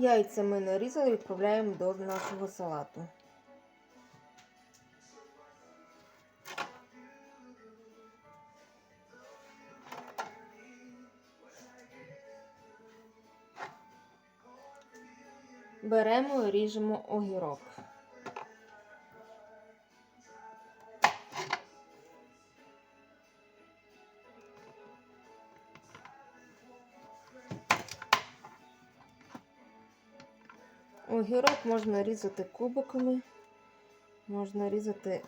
Яйця ми нарізали і відправляємо до нашого салату. Беремо і ріжемо огірок. Огірок можна різати кубиками, можна різати